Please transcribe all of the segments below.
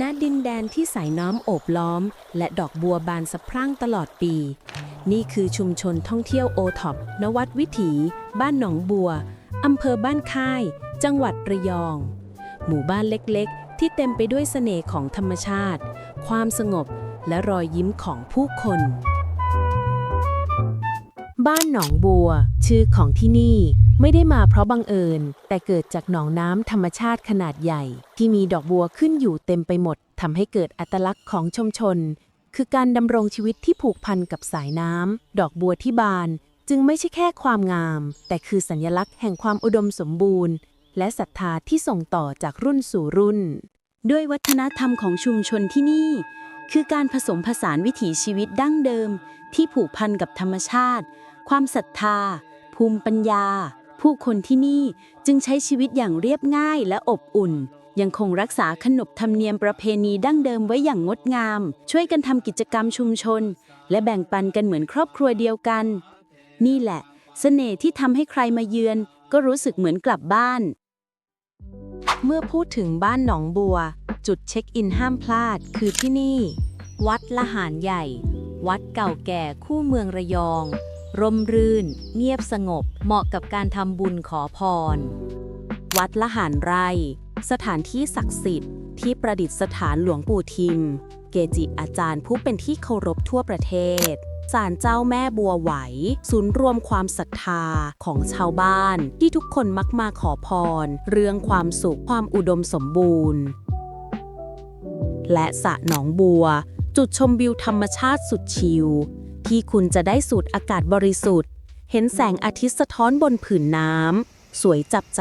ณดินแดนที่สายน้ำโอบล้อม และดอกบัวบานสะพรั่งตลอดปี นี่คือชุมชนท่องเที่ยวโอท็อปนวัดวิถี บ้านหนองบัวอำเภอบ้านค่าย จังหวัดระยอง หมู่บ้านเล็กๆ ที่เต็มไปด้วยเสน่ห์ของธรรมชาติ ความสงบและรอยยิ้มของผู้คน บ้านหนองบัว ชื่อของที่นี่ ไม่ได้มาเพราะบังเอิญ แต่เกิดจากหนองน้ำธรรมชาติขนาดใหญ่ ที่มีดอกบัวขึ้นอยู่เต็มไปหมดทำให้เกิดอัตลักษณ์ของชุมชน คือการดำรงชีวิตที่ผูกพันกับสายน้ำดอกบัวที่บาน จึงไม่ใช่แค่ความงาม แต่คือสัญลักษณ์แห่งความอุดมสมบูรณ์ และศรัทธาที่ส่งต่อจากรุ่นสู่รุ่น ด้วยวัฒนธรรมของชุมชนที่นี่ คือการผสมผสานวิถีชีวิตดั้งเดิม ที่ผูกพันกับธรรมชาติ ความศรัทธา ภูมิปัญญา ผู้คนที่นี่จึงใช้ชีวิตอย่างเรียบง่ายและอบอุ่น ยังคงรักษาขนบธรรมเนียมประเพณีดั้งเดิมไว้อย่างงดงาม ช่วยกันทำกิจกรรมชุมชน และแบ่งปันกันเหมือนครอบครัวเดียวกัน นี่แหละเสน่ห์ที่ทำให้ใครมาเยือน ก็รู้สึกเหมือนกลับบ้าน เมื่อพูดถึงบ้านหนองบัว จุดเช็คอินห้ามพลาดคือที่นี่ วัดละหารใหญ่ วัดเก่าแก่คู่เมืองระยอง ร่มรื่น เงียบสงบ เหมาะกับการทำบุญขอพร วัดละหารไร่ สถานที่ศักดิ์สิทธิ์ที่ประดิษฐานหลวงปู่ทิม เกจิอาจารย์ผู้เป็นที่เคารพทั่วประเทศศาลเจ้าแม่บัวไหว ศูนย์รวมความศรัทธาของชาวบ้าน ที่ทุกคนมักมาขอพร เรื่องความสุขความอุดมสมบูรณ์ และสระหนองบัว จุดชมวิวธรรมชาติสุดชิล ที่คุณจะได้สูดอากาศบริสุทธิ์ เห็นแสงอาทิตย์สะท้อนบนผืนน้ำ สวยจับใจ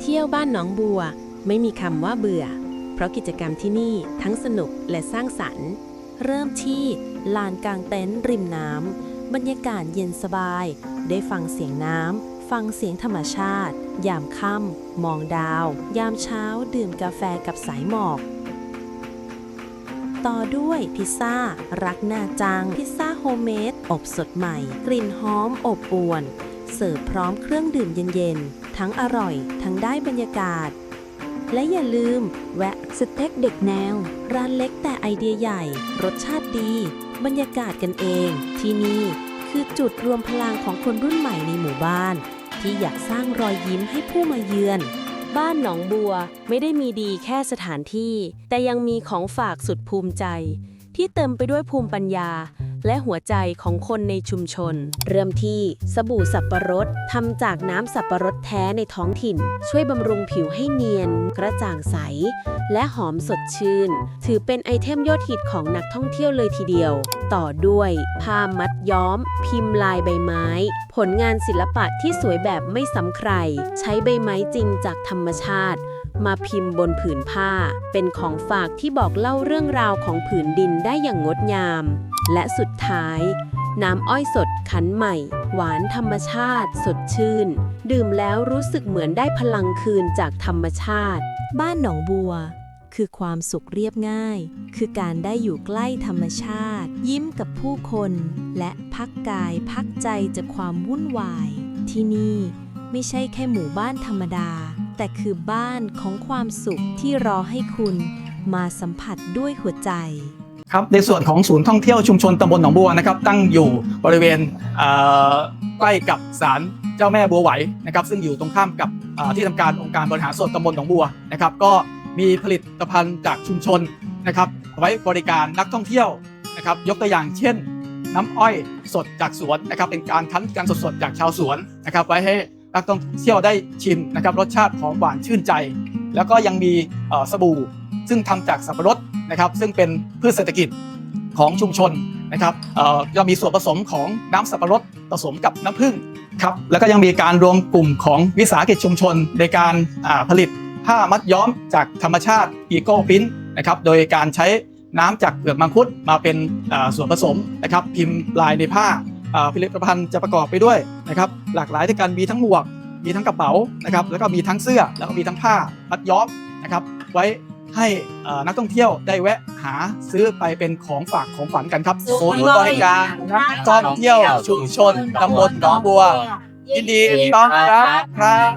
เที่ยวบ้านหนองบัว ไม่มีคำว่าเบื่อ เพราะกิจกรรมที่นี่ทั้งสนุกและสร้างสรรค์ เริ่มที่ลานกลางเต็นท์ริมน้ำ บรรยากาศเย็นสบาย ได้ฟังเสียงน้ำ ฟังเสียงธรรมชาติ ยามค่ำมองดาว ยามเช้าดื่มกาแฟกับสายหมอก ต่อด้วยพิซซ่า รักหน้าจัง พิซซ่าโฮมเมดอบสดใหม่ กลิ่นหอมอบอวน เสิร์ฟพร้อมเครื่องดื่มเย็นๆ ทั้งอร่อยทั้งได้บรรยากาศ และอย่าลืมแวะสเต็กเด็กแนว ร้านเล็กแต่ไอเดียใหญ่ รสชาติดี บรรยากาศกันเอง ที่นี่คือจุดรวมพลังของคนรุ่นใหม่ในหมู่บ้าน ที่อยากสร้างรอยยิ้มให้ผู้มาเยือน บ้านหนองบัวไม่ได้มีดีแค่สถานที่ แต่ยังมีของฝากสุดภูมิใจ ที่เต็มไปด้วยภูมิปัญญา และหัวใจของคนในชุมชน เริ่มที่สบู่สับประรดทำจากน้ำสับประรดแท้ในท้องถิ่น ช่วยบำรุงผิวให้เนียน กระจ่างใส และหอมสดชื่น ถือเป็นไอเทมยอดฮิตของนักท่องเที่ยวเลยทีเดียว ต่อด้วยผ้ามัดย้อม พิมพ์ลายใบไม้ ผลงานศิลปะที่สวยแบบไม่ซ้ำใคร ใช้ใบไม้จริงจากธรรมชาติมาพิมพ์บนผืนผ้า เป็นของฝากที่บอกเล่าเรื่องราวของผืนดินได้อย่างงดงาม และสุดท้าย น้ำอ้อยสดคั้นใหม่ หวานธรรมชาติ สดชื่น ดื่มแล้วรู้สึกเหมือนได้พลังคืนจากธรรมชาติ บ้านหนองบัว คือความสุขเรียบง่าย คือการได้อยู่ใกล้ธรรมชาติ ยิ้มกับผู้คน และพักกายพักใจจากความวุ่นวาย ที่นี่ไม่ใช่แค่หมู่บ้านธรรมดา แต่คือบ้านของความสุขที่รอให้คุณมาสัมผัสด้วยหัวใจ ครับในส่วนของศูนย์ท่องเที่ยวชุมชนตำบลหนองบัวนะครับ ตั้งอยู่บริเวณใกล้กับศาลเจ้าแม่บัวไหวนะครับ ซึ่งอยู่ตรงข้ามกับที่ทำการองค์การบริหารส่วนตำบลหนองบัวนะครับ ก็มีผลิตภัณฑ์จากชุมชนนะครับ ไว้บริการนักท่องเที่ยวนะครับ ยกตัวอย่างเช่น น้ำอ้อยสดจากสวนนะครับ เป็นการคั้นกันสดๆจากชาวสวนนะครับ ไว้ให้นักท่องเที่ยวได้ชิมนะครับ รสชาติหอมหวานชื่นใจ แล้วก็ยังมีสบู่ซึ่งทำจากสับปะรดนะครับ ซึ่งเป็นพืชเศรษฐกิจของชุมชนนะครับเอ่อก็มีส่วนผสมของน้ำสับปะรดผสมกับน้ำผึ้งครับแล้วก็ยังมีการรวมกลุ่มของวิสาหกิจชุมชน ในการผลิตผ้ามัดย้อมจากธรรมชาติอีโก้พินนะครับโดยการใช้น้ำจากเปลือกมังคุดมาเป็นส่วนผสมนะครับพิมพ์ลายในผ้าอ่าผลิตภัณฑ์จะประกอบไปด้วยนะครับหลากหลายด้วยกันมีทั้งหมวก มีทั้งกระเป๋านะครับแล้วก็มีทั้งเสื้อแล้วก็มีทั้งผ้ามัดย้อมนะครับไว้ให้เอ่อนักท่องเที่ยวได้แวะหาซื้อไปเป็นของฝากของฝันกันครับศูนย์บริการนักท่องเที่ยวชุมชนตำบลหนองบัวยินดีต้อนรับครับ